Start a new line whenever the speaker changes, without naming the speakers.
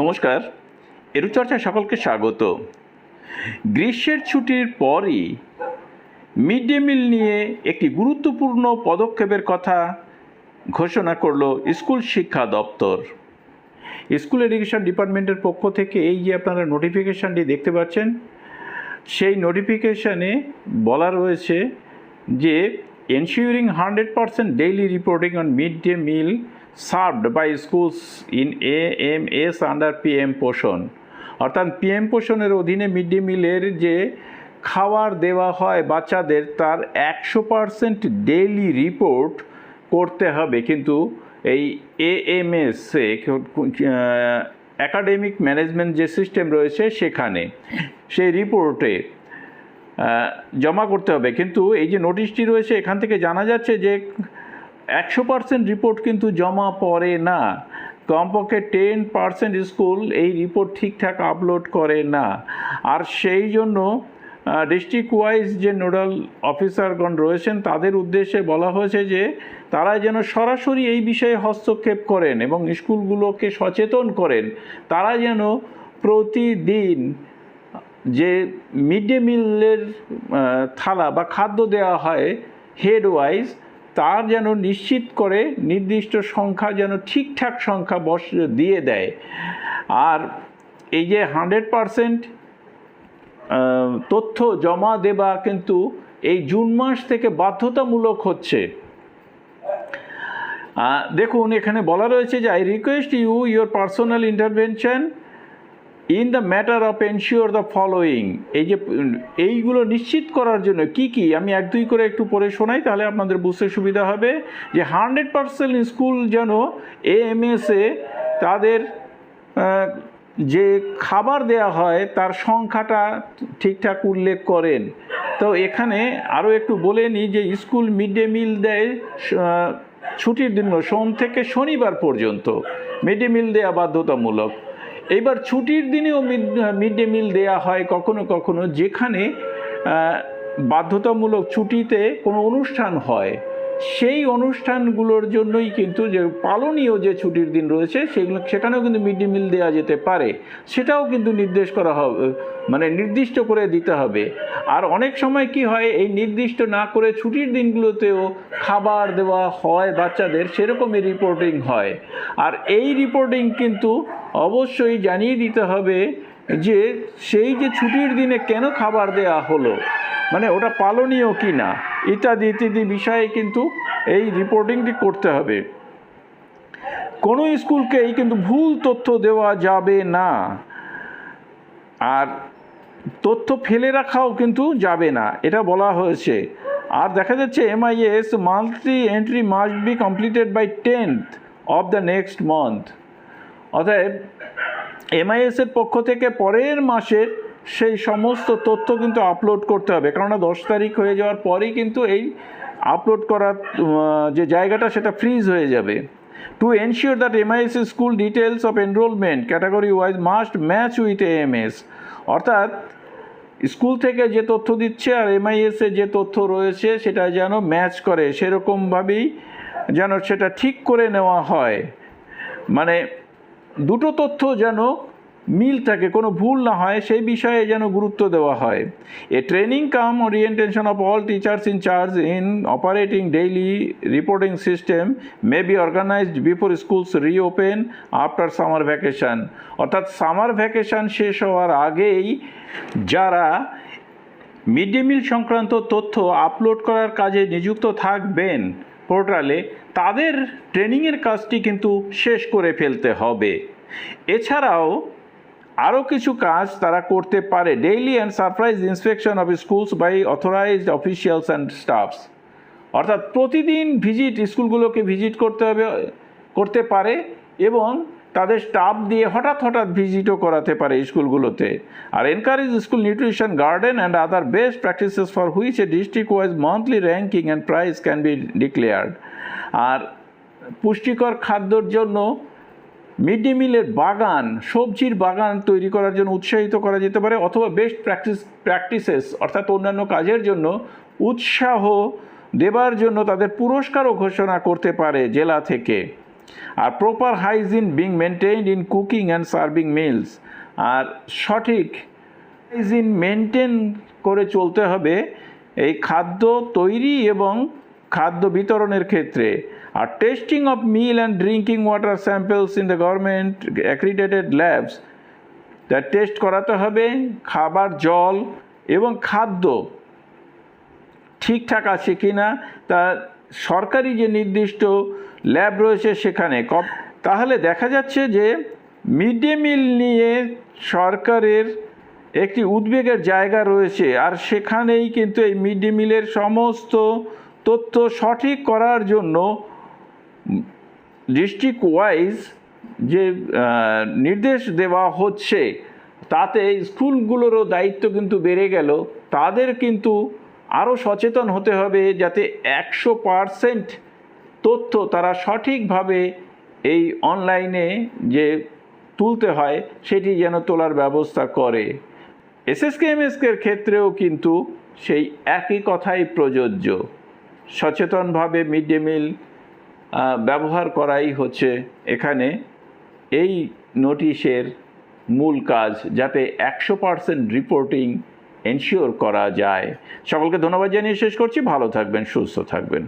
নমস্কার এরুচর্চা সকলকে স্বাগত। গ্রীষ্মের ছুটির পরই মিড ডে মিল নিয়ে একটি গুরুত্বপূর্ণ পদক্ষেপের কথা ঘোষণা করল স্কুল শিক্ষা দপ্তর। স্কুল এডুকেশন ডিপার্টমেন্টের পক্ষ থেকে এই যে আপনারা নোটিফিকেশানটি দেখতে পাচ্ছেন, সেই নোটিফিকেশানে বলা রয়েছে যে reporting on mid day meal served by schools in A M S under PM Poshan অর্থাৎ পিএম পোষণের অধীনে মিড ডে মিলের যে খাবার দেওয়া হয় বাচ্চাদের, তার একশো পার্সেন্ট ডেইলি রিপোর্ট করতে হবে। কিন্তু এই এএমএস একাডেমিক ম্যানেজমেন্ট যে সিস্টেম রয়েছে সেখানে সেই রিপোর্টে জমা করতে হবে। কিন্তু এই যে নোটিশটি রয়েছে, এখান থেকে জানা যাচ্ছে যে একশো পার্সেন্ট রিপোর্ট কিন্তু জমা পড়ে না। কমপক্ষে টেন পার্সেন্ট স্কুল এই রিপোর্ট ঠিকঠাক আপলোড করে না। আর সেই জন্য ডিস্ট্রিক্ট ওয়াইজ যে নোডাল অফিসারগণ রয়েছেন, তাদের উদ্দেশ্যে বলা হয়েছে যে তারা যেন সরাসরি এই বিষয়ে হস্তক্ষেপ করেন এবং স্কুলগুলোকে সচেতন করেন। তারা যেন প্রতিদিন মিড ডে মিলের থালা বা খাদ্য দেওয়া হয় হেড ওয়াইজ তার যেন নিশ্চিত করে নির্দিষ্ট সংখ্যা যেন ঠিকঠাক সংখ্যা বস, দিয়ে দেয়। আর এই যে হান্ড্রেড পারসেন্ট তথ্য জমা দেবা কিন্তু এই জুন মাস থেকে বাধ্যতামূলক হচ্ছে। দেখুন, এখানে বলা রয়েছে যে I request you your personal intervention in the matter of ensure the following এই যে, এইগুলো নিশ্চিত করার জন্য কি কি, আমি এক দুই করে একটু পড়ে শোনাই, তাহলে আপনাদের বুঝতে সুবিধা হবে যে হান্ড্রেড পার্সেন্ট স্কুল যেন এএমএসে তাদের যে খাবার দেয়া হয় তার সংখ্যাটা ঠিকঠাক উল্লেখ করেন। তো এখানে আরও একটু বলে নিই যে স্কুল মিড ডে মিল দেয় ছুটির দিন সোম থেকে শনিবার পর্যন্ত। মিড ডে মিল দেওয়া বাধ্যতামূলক। এইবার ছুটির দিনেও মিড মিড ডে মিল দেওয়া হয় কখনো কখনো, যেখানে বাধ্যতামূলক ছুটিতে কোনো অনুষ্ঠান হয়। সেই অনুষ্ঠানগুলোর জন্যই কিন্তু যে পালনীয় যে ছুটির দিন রয়েছে, সেগুলো, সেখানেও কিন্তু মিড ডে মিল দেওয়া যেতে পারে। সেটাও কিন্তু নির্দেশ করা হবে মানে নির্দিষ্ট করে দিতে হবে। আর অনেক সময় কি হয়, এই নির্দিষ্ট না করে ছুটির দিনগুলোতেও খাবার দেওয়া হয় বাচ্চাদের, সেরকমই রিপোর্টিং হয়। আর এই রিপোর্টিং কিন্তু অবশ্যই জানিয়ে দিতে হবে যে সেই যে ছুটির দিনে কেন খাবার দেওয়া হলো? মানে ওটা পালনীয় কি না ইত্যাদি ইত্যাদি বিষয়ে কিন্তু এই রিপোর্টিংটি করতে হবে। কোনো স্কুলকেই কিন্তু ভুল তথ্য দেওয়া যাবে না। আর তথ্য ফেলে রাখাও কিন্তু যাবে না। এটা বলা হয়েছে। আর দেখা যাচ্ছে MIS monthly entry must be completed by tenth of the next month অতএব এমআইএসের পক্ষ থেকে পরের মাসের সেই সমস্ত তথ্য কিন্তু আপলোড করতে হবে। কেননা দশ তারিখ হয়ে যাওয়ার পরেই কিন্তু এই আপলোড করার যে জায়গাটা সেটা ফ্রিজ হয়ে যাবে। To ensure that MIS school details of enrolment category wise must match with AMS অর্থাৎ স্কুল থেকে যে তথ্য দিচ্ছে আর এমআইএস যে তথ্য রয়েছে সেটা যেন ম্যাচ করে, সেরকমভাবেই যেন সেটা ঠিক করে নেওয়া হয়। মানে দুটো তথ্য যেন মিল থাকে, কোনো ভুল না হয়, সেই বিষয়ে যেন গুরুত্ব দেওয়া হয়। A training cum orientation of all teachers in charge in operating daily reporting system may be organised before schools reopen after summer vacation অর্থাৎ সামার ভ্যাকেশন শেষ হওয়ার আগেই যারা মিড ডে মিল সংক্রান্ত তথ্য আপলোড করার কাজে নিযুক্ত থাকবেন পোর্টালে তাদের ট্রেনিংয়ের কাজটি কিন্তু শেষ করে ফেলতে হবে। এছাড়াও আরও কিছু কাজ তারা করতে পারে। Daily and surprise inspection of schools by authorised officials and staffs অর্থাৎ প্রতিদিন ভিজিট স্কুলগুলোকে ভিজিট করতে হবে, করতে পারে এবং তাদের স্টাফ দিয়ে হঠাৎ হঠাৎ ভিজিটও করাতে পারে স্কুলগুলোতে। আর encourage school nutrition garden and other best practices for which a district wise monthly ranking and prize can be declared আর পুষ্টিকর খাদ্যর জন্য মিড ডে মিলের বাগান, সবজির বাগান তৈরি করার জন্য উৎসাহিত করা যেতে পারে অথবা বেস্ট প্র্যাকটিস প্র্যাকটিসেস অর্থাৎ অন্যান্য কাজের জন্য উৎসাহ দেবার জন্য তাদের পুরস্কারও ঘোষণা করতে পারে জেলা থেকে। আর proper hygiene being maintained in cooking and serving meals আর সঠিক হাইজিন মেনটেন করে চলতে হবে এই খাদ্য তৈরি এবং খাদ্য বিতরণের ক্ষেত্রে আর testing of meal and drinking water samples in the government accredited labs তা টেস্ট করাতে হবে, খাবার, জল এবং খাদ্য ঠিকঠাক আছে কি না তা সরকারি যে নির্দিষ্ট ল্যাব রয়েছে সেখানে। তাহলে দেখা যাচ্ছে যে মিড ডে মিল নিয়ে সরকারের একটি উদ্বেগের জায়গা রয়েছে, আর সেখানেই কিন্তু এই মিড ডে মিলের সমস্ত তথ্য সঠিক করার জন্য ডিস্ট্রিক্ট ওয়াইজ যে নির্দেশ দেওয়া হচ্ছে, তাতে স্কুলগুলোরও দায়িত্ব কিন্তু বেড়ে গেল। তাদের কিন্তু আরও সচেতন হতে হবে যাতে একশো পারসেন্ট তথ্য তারা সঠিকভাবে এই অনলাইনে যে তুলতে হয়, সেটি যেন তোলার ব্যবস্থা করে। এসএসকে এমএসকের ক্ষেত্রেও কিন্তু সেই একই কথাই প্রযোজ্য। সচেতনভাবে মিড ডে মিল ব্যবহার করাই হচ্ছে এখানে। এই নোটিশের মূল কাজ যাতে একশো পারসেন্ট রিপোর্টিং এনশিওর করা যায়। সকলকে ধন্যবাদ জানিয়ে শেষ করছি। ভালো থাকবেন, সুস্থ থাকবেন।